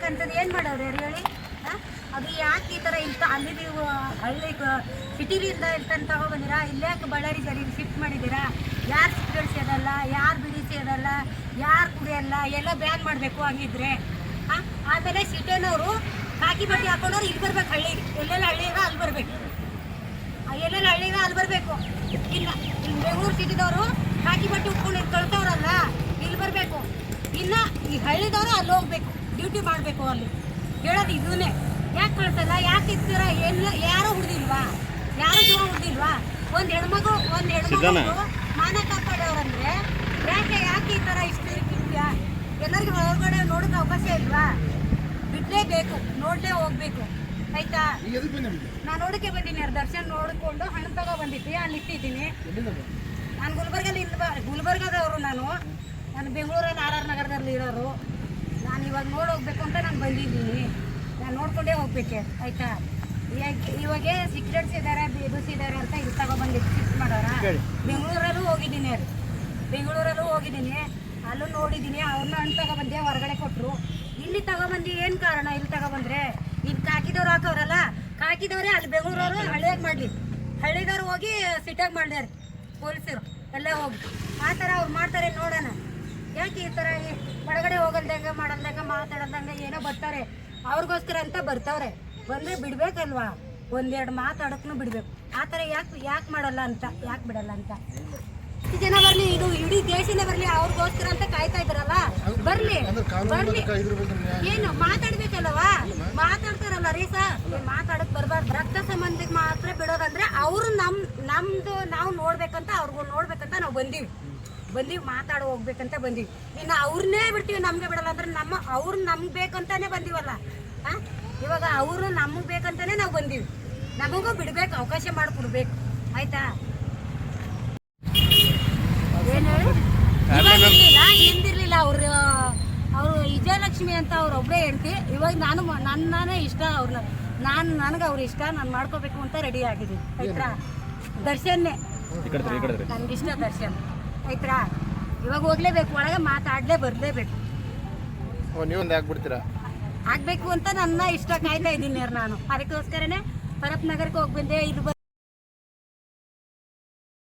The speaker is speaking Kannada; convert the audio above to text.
ಅಂತದ್ದು ಏನು ಮಾಡೋರು ಯಾರು ಹೇಳಿ? ಅದು ಯಾಕೆ ಈ ಥರ ಇಂಥ ಅಲ್ಲಿ ನೀವು ಹಳ್ಳಿ ಸಿಟಿಲಿಂದ ಇರ್ತಂತ ಇಲ್ಲೇ ಯಾಕೆ ಬಳ್ಳಾರಿ ಸರಿ ಶಿಫ್ಟ್ ಮಾಡಿದ್ದೀರಾ? ಯಾರು ಸಿಗರೇಟ್ ಸೇದಲ್ಲ ಯಾರು ಬಿಡಿ ಸೇದಲ್ಲ ಯಾರು ಕುಡಿಯಲ್ಲ ಎಲ್ಲ ಬ್ಯಾನ್ ಮಾಡಬೇಕು ಹಂಗಿದ್ರೆ. ಹಾಂ? ಆಮೇಲೆ ಸಿಟಿನವರು ಕಾಕಿ ಬಟ್ಟೆ ಹಾಕೊಂಡವ್ರು ಇಲ್ಲಿ ಬರ್ಬೇಕು ಹಳ್ಳಿಗೆ ಎಲ್ಲೆಲ್ಲ ಹಳ್ಳಿಗ ಅಲ್ಲಿ ಬರಬೇಕು. ಎಲ್ಲೆಲ್ಲ ಹಳ್ಳಿಗ ಅಲ್ಲಿ ಬರಬೇಕು. ಇಲ್ಲಿ ಬೆಂಗಳೂರು ಸಿಟಿದವರು ಕಾಕಿ ಬಟ್ಟೆ ಉಟ್ಕೊಂಡು ಕಳ್ತವ್ರಲ್ಲ ಇಲ್ಲಿ ಬರಬೇಕು. ಇಲ್ಲ ಈ ಹಳ್ಳಿದವರು ಅಲ್ಲಿ ಹೋಗ್ಬೇಕು. ಡ್ಯೂಟಿ ಮಾಡಬೇಕು ಅಲ್ಲಿ. ಹೇಳೋದು ಇದನ್ನೇ ಯಾಕೆ ಕಳ್ಸಲ್ಲ? ಯಾಕೆ ಇರ್ತೀರ? ಎಲ್ಲ ಯಾರು ಹುಡ್ದಿಲ್ವಾ? ಯಾರು ಜೀವ ಹುಡ್ದಿಲ್ವಾ? ಒಂದು ಹೆಣ್ಮಗು ಒಂದು ಹೆಣ್ಮಗು ಮಾನ ಕಾಪಾಡೋರಂದ್ರೆ ಯಾಕೆ ಯಾಕೆ ಈ ಥರ ಇಷ್ಟು ಎಲ್ಲರಿಗೂ ಹೊರಗಡೆ ನೋಡೋಕೆ ಅವಕಾಶ ಇಲ್ವಾ? ಬಿಡಲೇಬೇಕು ನೋಡಲೇ ಹೋಗ್ಬೇಕು. ಆಯ್ತಾ? ಈಗ ಎದಕ್ಕೆ ಬಂದೆ ನಾನು ನೋಡಕ್ಕೆ ಬಂದೀನಿ ಅವ್ರ ದರ್ಶನ್ ನೋಡಿಕೊಂಡು ಹಣ ತಗೋ ಬಂದಿದ್ದೆ ಅಲ್ಲಿ ಇಟ್ಟಿದ್ದೀನಿ. ನಾನು ಗುಲ್ಬರ್ಗಲ್ಲಿ ಇಲ್ವಾ? ಗುಲ್ಬರ್ಗದವರು ನಾನು. ನಾನು ಬೆಂಗಳೂರಲ್ಲಿ ಆರ್ ಆರ್ ನಗರದಲ್ಲಿ ಇರೋರು ನಾನು ಇವಾಗ ನೋಡಿ ಹೋಗ್ಬೇಕು ಅಂತ ನಾನು ಬಂದಿದ್ದೀನಿ. ನಾನು ನೋಡ್ಕೊಂಡೇ ಹೋಗ್ಬೇಕು ಆಯ್ತಾ? ಇವಾಗ ಸಿಕ್ರೆಟ್ಸ್ ಇದ್ದಾರೆ ಬೇಬಸ್ ಇದ್ದಾರೆ ಅಂತ ಇದು ತಗೊಬಂದು ಫಿಕ್ಸ್ ಮಾಡೋರ? ಬೆಂಗಳೂರಲ್ಲೂ ಹೋಗಿದ್ದೀನಿ ಅವ್ರು ಬೆಂಗಳೂರಲ್ಲೂ ಹೋಗಿದ್ದೀನಿ. ಅಲ್ಲೂ ನೋಡಿದ್ದೀನಿ ಅವ್ರನ್ನ ಹಣ್ಣು ತಗೊಬಂದೆ ಹೊರಗಡೆ ಕೊಟ್ಟರು ಇಲ್ಲಿ ತಗೊಬಂದು ಏನು ಕಾರಣ? ಇಲ್ಲಿ ತಗೊಬಂದ್ರೆ ಇಲ್ಲಿ ಕಾಕಿದವ್ರು ಹಾಕವ್ರಲ್ಲ? ಕಾಕಿದವ್ರೆ ಅಲ್ಲಿ ಬೆಂಗಳೂರವರು ಹಳ್ಳಿಯಾಗ ಮಾಡಲಿ. ಹಳ್ಳಿದವ್ರು ಹೋಗಿ ಸಿಟಿಯಾಗಿ ಮಾಡ್ಯಾರ ಪೊಲೀಸರು. ಎಲ್ಲ ಹೋಗಿ. ಆ ಥರ ಅವ್ರು ಮಾಡ್ತಾರೆ ನೋಡೋಣ. ಯಾಕೆ ಈ ಥರ ಒಳಗಡೆ ಹೋಗಲ್ದಂಗೆ ಮಾಡಲ್ದಂಗೆ ಮಾತಾಡಲ್ದಂಗೆ ಏನೋ ಬರ್ತಾರೆ. ಅವ್ರಿಗೋಸ್ಕರ ಅಂತ ಬರ್ತಾವ್ರೆ. ಬಂದ್ರೆ ಬಿಡ್ಬೇಕಲ್ವಾ? ಒಂದೆರಡು ಮಾತಾಡೋಕ್ಕೂ ಬಿಡ್ಬೇಕು. ಆ ಥರ ಯಾಕೆ ಯಾಕೆ ಮಾಡಲ್ಲ ಅಂತ ಯಾಕೆ ಬಿಡಲ್ಲ ಅಂತ? ಜನ ಬರಲಿ ಇದು ಇಡೀ ದೇಶನೇ ಬರಲಿ ಅವ್ರಿಗೋಸ್ಕರ ಅಂತ ಕಾಯ್ತಾ ಇದ್ರಲ್ಲ ಬರ್ಲಿ ಬರಲಿ. ಏನು ಮಾತಾಡ್ಬೇಕಲ್ವಾ ಮಾತಾಡ್ತಾರಲ್ಲ ರೀ ಸರ್ ಮಾತಾಡಕ್ ಬರ್ಬಾರ್ದು. ರಕ್ತ ಸಂಬಂಧಕ್ಕೆ ಮಾತ್ರ ಬಿಡೋದಂದ್ರೆ ಅವ್ರು ನಮ್ ನಮ್ದು ನಾವು ನೋಡ್ಬೇಕಂತ ಅವ್ರಿಗೂ ನೋಡ್ಬೇಕಂತ ನಾವು ಬಂದೀವಿ. ಬಂದೀವಿ ಮಾತಾಡ ಹೋಗ್ಬೇಕಂತ ಬಂದೀವಿ. ಇನ್ನು ಅವ್ರನ್ನೇ ಬಿಡ್ತೀವಿ ನಮಗೆ ಬಿಡಲ್ಲ ಅಂದ್ರೆ ನಮ್ಮ ಅವ್ರು ನಮ್ಗೆ ಬೇಕಂತಾನೆ ಬಂದೀವಲ್ಲ. ಹಾಂ? ಇವಾಗ ಅವರು ನಮಗೆ ಬೇಕಂತಾನೆ ನಾವು ಬಂದೀವಿ. ನಮಗೂ ಬಿಡ್ಬೇಕು ಅವಕಾಶ ಮಾಡಿಕೊಡ್ಬೇಕು ಆಯ್ತಾ? ಹಿಂದಿರ್ಲಿಲ್ಲ ಅವ್ರು. ಅವರು ವಿಜಯಲಕ್ಷ್ಮಿ ಅಂತ ಅವ್ರು ಒಬ್ಬರೇ ಹೇಳ್ತಿ ಇವಾಗ ನಾನು ನನ್ನೇ ನನ್ನನೇ ಇಷ್ಟ ಅವ್ರನ್ನ ನಾನು ನನಗೆ ಅವ್ರು ಇಷ್ಟ ನಾನು ಮಾಡ್ಕೋಬೇಕು ಅಂತ ರೆಡಿ ಆಗಿದ್ದೀನಿ. ಆಯ್ತಾ? ದರ್ಶನ್ನೇ. ನನಗಿಷ್ಟ ದರ್ಶನ್. ಆಯ್ತಾ ಇವಾಗ ಹೋಗ್ಲೇಬೇಕು ಒಳಗೆ ಮಾತಾಡ್ಲೇ ಬರಲೇಬೇಕು. ನೀವೊಂದು ಹಾಕ್ಬಿಡ್ತೀರಾ ಆಗ್ಬೇಕು ಅಂತ ನನ್ನ ಇಷ್ಟ ಕಾಯ್ತಾ ಇದ್ದೀನಿ ನಾನು. ಅದಕ್ಕೋಸ್ಕರನೇ ಪರಪ್ ನಗರಕ್ಕೆ ಹೋಗಿ ಬಂದೆ ಇಲ್ಲಿ